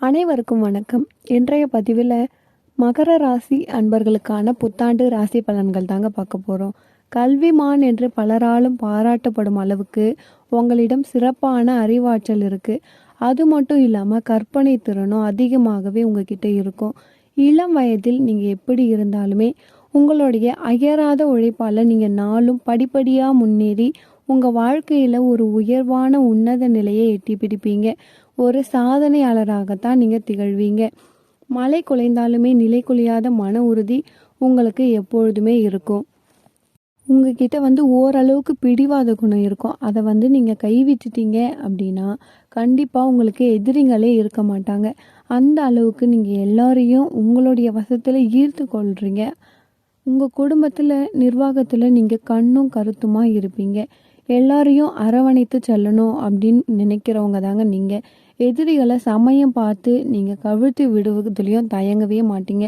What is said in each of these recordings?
அனைவருக்கும் வணக்கம். இன்றைய பதிவில் மகர ராசி அன்பர்களுக்கான புத்தாண்டு ராசி பலன்கள் தாங்க பார்க்க போகிறோம் கல்விமான் என்று பலராலும் பாராட்டப்படும் அளவுக்கு உங்களிடம் சிறப்பான அறிவாற்றல் இருக்குது அது மட்டும் இல்லாமல் கற்பனை திறனும் அதிகமாகவே உங்ககிட்ட இருக்கும். இளம் வயதில் நீங்கள் எப்படி இருந்தாலுமே உங்களுடைய அயராத உழைப்பால் நீங்கள் நாளும் படிப்படியாக முன்னேறி உங்கள் வாழ்க்கையில் ஒரு உயர்வான உன்னத நிலையை எட்டி பிடிப்பீங்க. ஒரு சாதனையாளராகத்தான் நீங்கள் திகழ்வீங்க. மழை குலைந்தாலுமே நிலை குலையாத மன உறுதி உங்களுக்கு எப்பொழுதுமே இருக்கும். உங்ககிட்ட வந்து ஓரளவுக்கு பிடிவாத குணம் இருக்கும். அதை வந்து நீங்கள் கைவிட்டுட்டீங்க அப்படின்னா கண்டிப்பாக உங்களுக்கு எதிரிங்களே இருக்க மாட்டாங்க. அந்த அளவுக்கு நீங்கள் எல்லாரையும் உங்களுடைய வசத்தில் ஈர்த்து கொள்றீங்க. உங்கள் குடும்பத்தில் நிர்வாகத்தில் நீங்கள் கண்ணும் கருத்துமாக இருப்பீங்க. எல்லாரையும் அரவணைத்து செல்லணும் அப்படின்னு நினைக்கிறவங்க தாங்க நீங்கள் எதிரிகளை சமயம் பார்த்து நீங்கள் கவிழ்த்து விடுவதுலேயும் தயங்கவே மாட்டீங்க.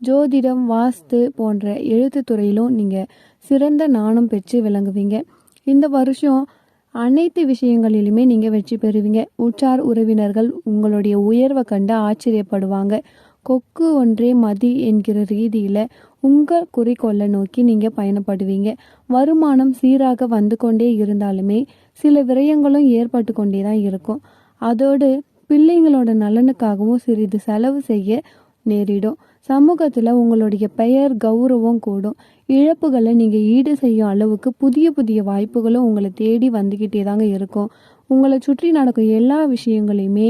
ஜோதிடம் வாஸ்து போன்ற எழுத்து துறையிலும் நீங்கள் சிறந்த நாணம் பெற்று விளங்குவீங்க. இந்த வருஷம் அனைத்து விஷயங்களிலுமே நீங்கள் வெற்றி பெறுவீங்க. உற்றார் உறவினர்கள் உங்களுடைய உயர்வை கண்டு ஆச்சரியப்படுவாங்க. கொக்கு ஒன்றே மதி என்கிற ரீதியில் உங்கள் குறிக்கோளை நோக்கி நீங்கள் பயணப்படுவீங்க. வருமானம் சீராக வந்து கொண்டே இருந்தாலுமே சில விரயங்களும் ஏற்பட்டு கொண்டே தான் இருக்கும். அதோடு பிள்ளைங்களோட நலனுக்காகவும் சிறிது செலவு செய்ய நேரிடும். சமூகத்தில் உங்களுடைய பெயர் கௌரவம் கூடும். இழப்புகளை நீங்கள் ஈடு செய்யும் அளவுக்கு புதிய புதிய வாய்ப்புகளும் உங்களை தேடி வந்துக்கிட்டே தாங்க இருக்கும். உங்களை சுற்றி நடக்கும் எல்லா விஷயங்களையுமே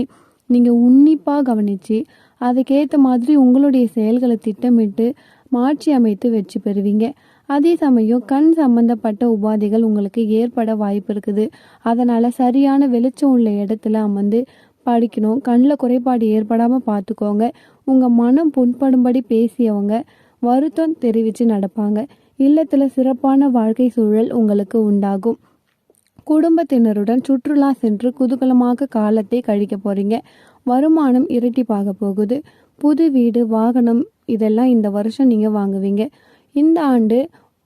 நீங்கள் உன்னிப்பாக கவனித்து அதுக்கேற்ற மாதிரி உங்களுடைய செயல்களை திட்டமிட்டு மாற்றி அமைத்து வெற்றி பெறுவீங்க. அதே சமயம் கண் சம்பந்தப்பட்ட உபாதைகள் உங்களுக்கு ஏற்பட வாய்ப்பு இருக்குது. அதனால் சரியான வெளிச்சம் உள்ள இடத்துல அமர்ந்து படிக்கணும். கண்ணில் குறைபாடு ஏற்படாமல் பார்த்துக்கோங்க. உங்கள் மனம் புண்படும்படி பேசியவங்க வருத்தம் தெரிவித்து நடப்பாங்க. இல்லத்தில் சிறப்பான வாழ்க்கை சூழல் உங்களுக்கு உண்டாகும். குடும்பத்தினருடன் சுற்றுலா சென்று குதூகலமாக காலத்தை கழிக்க போகிறீங்க வருமானம் இரட்டிப்பாக போகுது. புது வீடு வாகனம் இதெல்லாம் இந்த வருஷம் நீங்கள் வாங்குவீங்க. இந்த ஆண்டு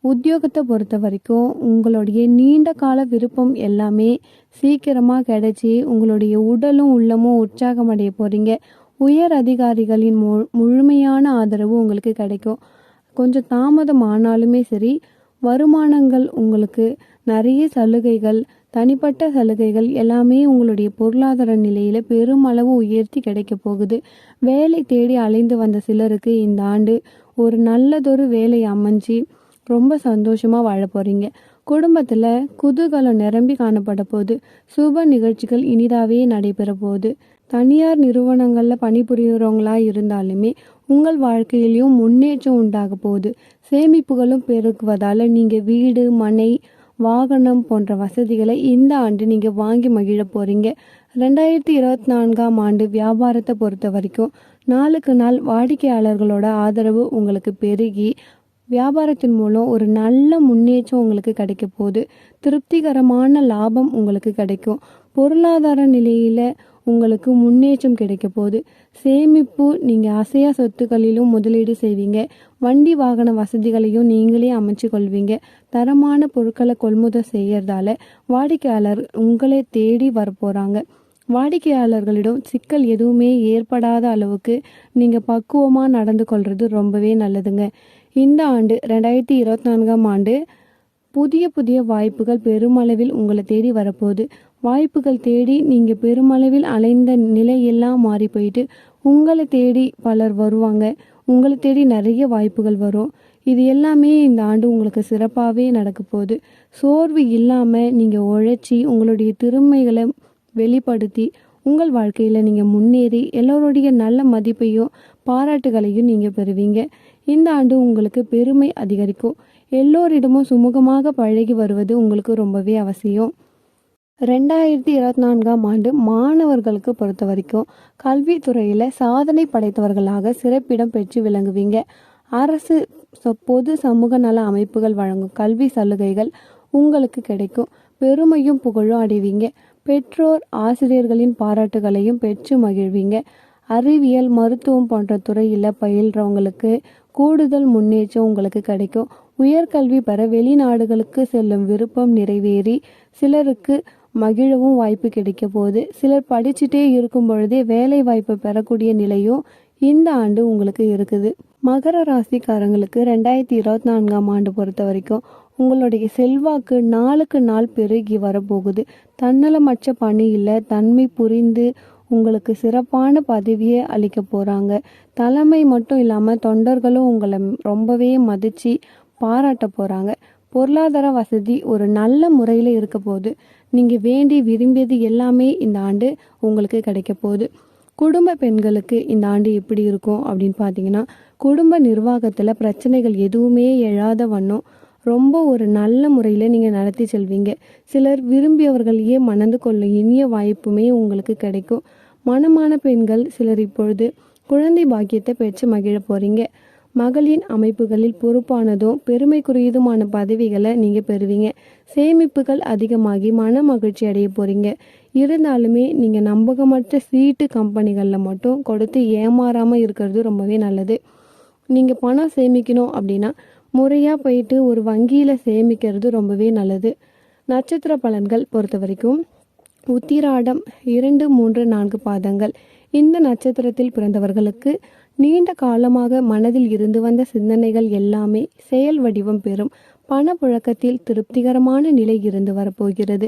உத்தியோகத்தை பொறுத்த வரைக்கும் உங்களுடைய நீண்ட கால விருப்பம் எல்லாமே சீக்கிரமாக கிடைச்சி உங்களுடைய உடலும் உள்ளமும் உற்சாகம் அடைய போகிறீங்க உயர் அதிகாரிகளின் மு முழுமையான ஆதரவு உங்களுக்கு கிடைக்கும். கொஞ்சம் தாமதம் ஆனாலுமே சரி வருமானங்கள் உங்களுக்கு நிறைய சலுகைகள் தனிப்பட்ட சலுகைகள் எல்லாமே உங்களுடைய பொருளாதார நிலையில் பெருமளவு உயர்த்தி கிடைக்க போகுது. வேலை தேடி அலைந்து வந்த சிலருக்கு இந்த ஆண்டு ஒரு நல்லதொரு வேலை அமைஞ்சு ரொம்ப சந்தோஷமாக வாழ போகிறீங்க குடும்பத்தில் குதூகலம் நிரம்பி காணப்பட போகுது சுப நிகழ்ச்சிகள் இனிதாகவே நடைபெற போகுது. தனியார் நிறுவனங்களில் பணிபுரிகிறவங்களா இருந்தாலுமே உங்கள் வாழ்க்கையிலையும் முன்னேற்றம் உண்டாக போகுது. சேமிப்புகளும் பெருக்குவதால் நீங்கள் வீடு மனை வாகனம் போன்ற வசதிகளை இந்த ஆண்டு நீங்கள் வாங்கி மகிழ போகிறீங்க ரெண்டாயிரத்தி இருபத்தி நான்காம் ஆண்டு வியாபாரத்தை பொறுத்த வரைக்கும் நாளுக்கு நாள் வாடிக்கையாளர்களோட ஆதரவு உங்களுக்கு பெருகி வியாபாரத்தின் மூலம் ஒரு நல்ல முன்னேற்றம் உங்களுக்கு கிடைக்க போகுது. திருப்திகரமான லாபம் உங்களுக்கு கிடைக்கும். பொருளாதார நிலையில் உங்களுக்கு முன்னேற்றம் கிடைக்க போகுது. சேமிப்பு நீங்கள் அசையா சொத்துக்களிலும் முதலீடு செய்வீங்க. வண்டி வாகன வசதிகளையும் நீங்களே அமைச்சு கொள்வீங்க. தரமான பொருட்களை கொள்முதல் செய்யறதால வாடிக்கையாளர் உங்களை தேடி வரப்போகிறாங்க வாடிக்கையாளர்களிடம் சிக்கல் எதுவுமே ஏற்படாத அளவுக்கு நீங்கள் பக்குவமாக நடந்து கொள்வது ரொம்பவே நல்லதுங்க. இந்த ஆண்டு ரெண்டாயிரத்தி இருபத்தி நான்காம் ஆண்டு புதிய புதிய வாய்ப்புகள் பெருமளவில் உங்களை தேடி வரப்போகுது. வாய்ப்புகள் தேடி நீங்கள் பெருமளவில் அலைந்த நிலையெல்லாம் மாறி போயிட்டு உங்களை தேடி பலர் வருவாங்க. உங்களை தேடி நிறைய வாய்ப்புகள் வரும். இது எல்லாமே இந்த ஆண்டு உங்களுக்கு சிறப்பாகவே நடக்க போகுது. சோர்வு இல்லாமல் நீங்கள் உழைச்சி உங்களுடைய திறமைகளை வெளிப்படுத்தி உங்கள் வாழ்க்கையில் நீங்கள் முன்னேறி எல்லோருடைய நல்ல மதிப்பையும் பாராட்டுகளையும் நீங்கள் பெறுவீங்க. இந்த ஆண்டு உங்களுக்கு பெருமை அதிகரிக்கும். எல்லோரிடமும் சுமூகமாக பழகி வருவது உங்களுக்கு ரொம்பவே அவசியம். ரெண்டாயிரத்தி இருபத்தி நான்காம் ஆண்டு மாணவர்களுக்கு பொறுத்த வரைக்கும் கல்வித்துறையில் சாதனை படைத்தவர்களாக சிறப்பிடம் பெற்று விளங்குவீங்க. அரசு பொது சமூக நல அமைப்புகள் வழங்கும் கல்வி சலுகைகள் உங்களுக்கு கிடைக்கும். பெருமையும் புகழும் அடைவீங்க. பெற்றோர் ஆசிரியர்களின் பாராட்டுகளையும் பெற்று மகிழ்வீங்க. அறிவியல் மருத்துவம் போன்ற துறையில் பயில்றவங்களுக்கு கூடுதல் முன்னேற்றம் உங்களுக்கு கிடைக்கும். உயர்கல்வி பெற வெளிநாடுகளுக்கு செல்லும் விருப்பம் நிறைவேறி சிலருக்கு மகிழவும் வாய்ப்பு கிடைக்க போகுது சிலர் படிச்சுட்டே இருக்கும் பொழுதே வேலை வாய்ப்பு பெறக்கூடிய நிலையும் இந்த ஆண்டு உங்களுக்கு இருக்குது. மகர ராசிக்காரங்களுக்கு ரெண்டாயிரத்தி இருபத்தி நான்காம் ஆண்டு பொறுத்த வரைக்கும் உங்களுடைய செல்வாக்கு நாளுக்கு நாள் பெருகி வரப்போகுது. தன்னலமற்ற பணியில் தன்மை புரிந்து உங்களுக்கு சிறப்பான பதவியை அளிக்க போகிறாங்க தலைமை மட்டும் இல்லாமல் தொண்டர்களும் உங்களை ரொம்பவே மதித்து பாராட்ட போகிறாங்க பொருளாதார வசதி ஒரு நல்ல முறையில் இருக்க போகுது நீங்கள் வேண்டி விரும்பியது எல்லாமே இந்த ஆண்டு உங்களுக்கு கிடைக்க போகுது. குடும்ப பெண்களுக்கு இந்த ஆண்டு எப்படி இருக்கும் அப்படின்னு பார்த்தீங்கன்னா குடும்ப நிர்வாகத்தில் பிரச்சனைகள் எதுவுமே எழாத வண்ணம் ரொம்ப ஒரு நல்ல முறையில் நீங்கள் நடத்தி செல்வீங்க. சிலர் விரும்பியவர்களையே மணந்து கொள்ளும் இனிய வாய்ப்புமே உங்களுக்கு கிடைக்கும். மனமான பெண்கள் சிலர் இப்பொழுது குழந்தை பாக்கியத்தை பெற்று மகிழ போகிறீங்க மகளின் அமைப்புகளில் பொறுப்பானதும் பெருமைக்குரியதுமான பதவிகளை நீங்கள் பெறுவீங்க. சேமிப்புகள் அதிகமாகி மன மகிழ்ச்சி அடைய போகிறீங்க இருந்தாலுமே நீங்கள் நம்பகமற்ற சீட்டு கம்பெனிகளில் மட்டும் கொடுத்து ஏமாறாமல் இருக்கிறது ரொம்பவே நல்லது. நீங்கள் பணம் சேமிக்கணும் அப்படின்னா முறையாக போயிட்டு ஒரு வங்கியில் சேமிக்கிறது ரொம்பவே நல்லது. நட்சத்திர பலன்கள் பொறுத்த வரைக்கும் உத்திராடம் இரண்டு மூன்று நான்கு பாதங்கள். இந்த நட்சத்திரத்தில் பிறந்தவர்களுக்கு நீண்ட காலமாக மனதில் இருந்து வந்த சிந்தனைகள் எல்லாமே செயல் வடிவம் பெறும் பணப்புழக்கத்தில் திருப்திகரமான நிலை இருந்து வரப்போகிறது.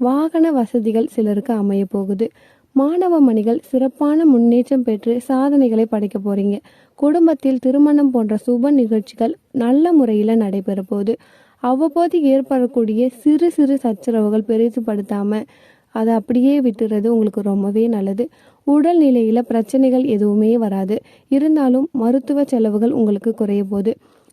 வாகன வசதிகள் சிலருக்கு அமைய போகுது. மாணவ மணிகள் சிறப்பான முன்னேற்றம் பெற்று சாதனைகளை படைக்க போறீங்க. குடும்பத்தில் திருமணம் போன்ற சுப நிகழ்ச்சிகள் நல்ல முறையில் நடைபெற போகுது. அவ்வப்போது ஏற்படக்கூடிய சிறு சிறு சச்சரவுகள் பெரிதுபடுத்தாமல் அதை அப்படியே விட்டுறது உங்களுக்கு ரொம்பவே நல்லது. உடல் நிலையில் பிரச்சனைகள் எதுவுமே வராது. இருந்தாலும் மருத்துவ செலவுகள் உங்களுக்கு குறைய போகுது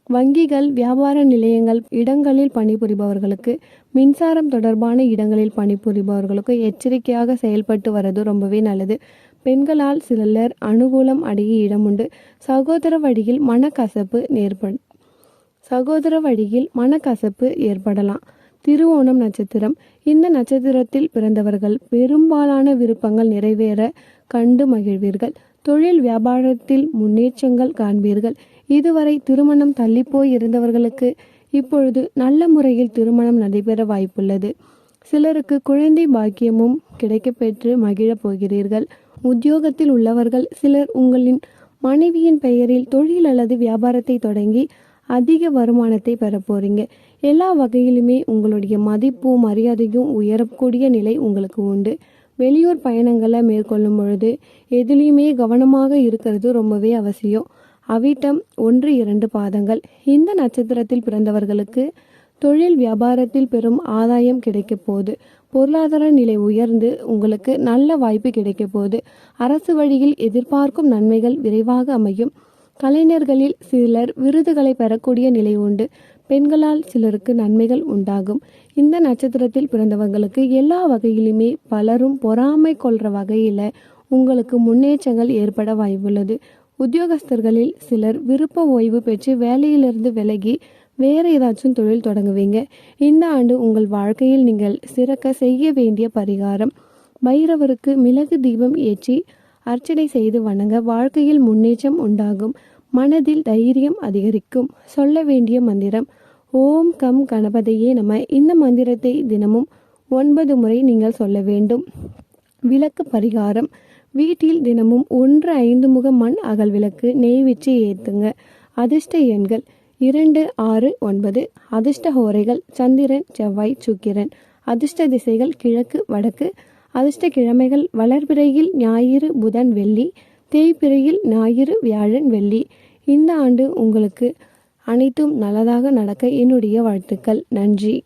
வங்கிகள் வியாபார நிலையங்கள் இடங்களில் பணிபுரிபவர்களுக்கு மின்சாரம் தொடர்பான இடங்களில் பணிபுரிபவர்களுக்கு எச்சரிக்கையாக செயல்பட்டு வர்றது ரொம்பவே நல்லது. பெண்களால் சிலர் அனுகூலம் அடைய இடம் உண்டு. சகோதர வழியில் மனக்கசப்பு ஏற்படும் சகோதர வழியில் மனக்கசப்பு ஏற்படலாம். திருவோணம் நட்சத்திரம். இந்த நட்சத்திரத்தில் பிறந்தவர்கள் பெரும்பாலான விருப்பங்கள் நிறைவேற கண்டு மகிழ்வீர்கள். தொழில் வியாபாரத்தில் முன்னேற்றங்கள் காண்பீர்கள். இதுவரை திருமணம் தள்ளிப்போய் இருந்தவர்களுக்கு இப்பொழுது நல்ல முறையில் திருமணம் நடைபெற வாய்ப்புள்ளது. சிலருக்கு குழந்தை பாக்கியமும் கிடைக்கப்பெற்று மகிழப் போகிறீர்கள். உத்தியோகத்தில் உள்ளவர்கள் சிலர் உங்களின் மனைவியின் பெயரில் தொழில் அல்லது வியாபாரத்தை தொடங்கி அதிக வருமானத்தை பெற போறீங்க. எல்லா வகையிலுமே உங்களுடைய மதிப்பும் மரியாதையும் உயரக்கூடிய நிலை உங்களுக்கு உண்டு. வெளியூர் பயணங்களை மேற்கொள்ளும் பொழுது எதுலேயுமே கவனமாக இருக்கிறது ரொம்பவே அவசியம். அவிட்டம் ஒன்று இரண்டு பாதங்கள். இந்த நட்சத்திரத்தில் பிறந்தவர்களுக்கு தொழில் வியாபாரத்தில் பெரும் ஆதாயம் கிடைக்க போகுது பொருளாதார நிலை உயர்ந்து உங்களுக்கு நல்ல வாய்ப்பு கிடைக்க போகுது அரசு வழியில் எதிர்பார்க்கும் நன்மைகள் விரைவாக அமையும். கலைஞர்களில் சிலர் விருதுகளை பெறக்கூடிய நிலை உண்டு. பெண்களால் சிலருக்கு நன்மைகள் உண்டாகும். இந்த நட்சத்திரத்தில் பிறந்தவங்களுக்கு எல்லா வகையிலுமே பலரும் பொறாமை கொள்ற வகையில் உங்களுக்கு முன்னேற்றங்கள் ஏற்பட வாய்ப்புள்ளது. உத்தியோகஸ்தர்களில் சிலர் விருப்ப ஓய்வு பெற்று வேலையிலிருந்து விலகி வேற ஏதாச்சும் தொழில் தொடங்குவீங்க. இந்த ஆண்டு உங்கள் வாழ்க்கையில் நீங்கள் சிறக்க செய்ய வேண்டிய பரிகாரம் பைரவருக்கு மிளகு தீபம் ஏற்றி அர்ச்சனை செய்து வணங்க வாழ்க்கையில் முன்னேற்றம் உண்டாகும். மனதில் தைரியம் அதிகரிக்கும். சொல்ல வேண்டிய மந்திரம் ஓம் கம் கணபதியே நம. இந்த மந்திரத்தை தினமும் ஒன்பது முறை நீங்கள் சொல்ல வேண்டும். விளக்கு பரிகாரம் வீட்டில் தினமும் ஒன்று ஐந்து முக மண் அகல் விளக்கு நெய் வச்சு ஏற்றுங்க அதிர்ஷ்ட எண்கள் இரண்டு ஆறு ஒன்பது. அதிர்ஷ்ட ஹோரைகள் சந்திரன் செவ்வாய் சுக்கிரன். அதிர்ஷ்ட திசைகள் கிழக்கு வடக்கு. அதிர்ஷ்ட கிழமைகள் வளர்பிறையில் ஞாயிறு புதன் வெள்ளி. தேய்பிறையில் ஞாயிறு வியாழன் வெள்ளி. இந்த ஆண்டு உங்களுக்கு அனைத்தும் நல்லதாக நடக்க என்னுடைய வாழ்த்துக்கள். நன்றி.